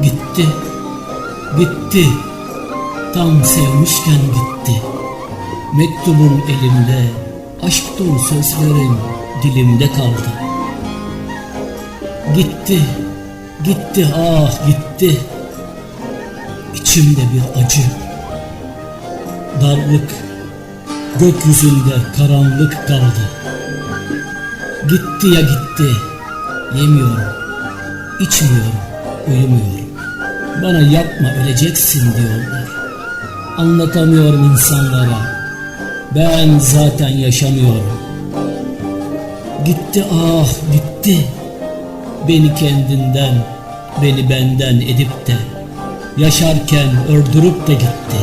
Gitti, gitti, tam sevmişken gitti. Mektubum elimde, aşk dolu sözlerim dilimde kaldı. Gitti, gitti ah gitti. İçimde bir acı, darlık, gökyüzünde karanlık kaldı. Gitti ya gitti, yemiyorum, içmiyorum, uyumuyorum. Bana yapma öleceksin diyorlar. Anlatamıyorum insanlara. Ben zaten yaşamıyorum. Gitti ah gitti. Beni kendinden, beni benden edip de yaşarken öldürüp de gitti.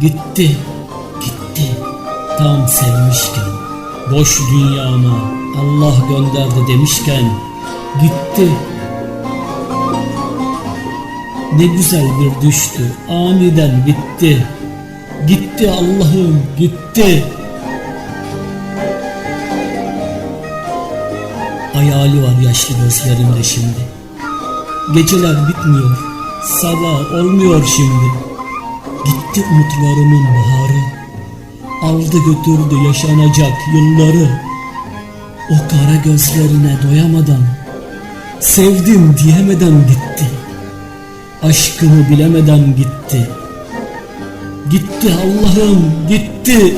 Gitti, gitti. Tam sevmişken, boş dünyama Allah gönderdi demişken gitti. Ne güzel bir düştü, aniden bitti. Gitti Allah'ım, gitti. Hayali var yaşlı gözlerimde şimdi. Geceler bitmiyor, sabah olmuyor şimdi. Gitti umutlarımın baharı. Aldı götürdü yaşanacak yılları. O kara gözlerine doyamadan, sevdim diyemeden gitti. Aşkımı bilemeden gitti. Gitti Allah'ım gitti.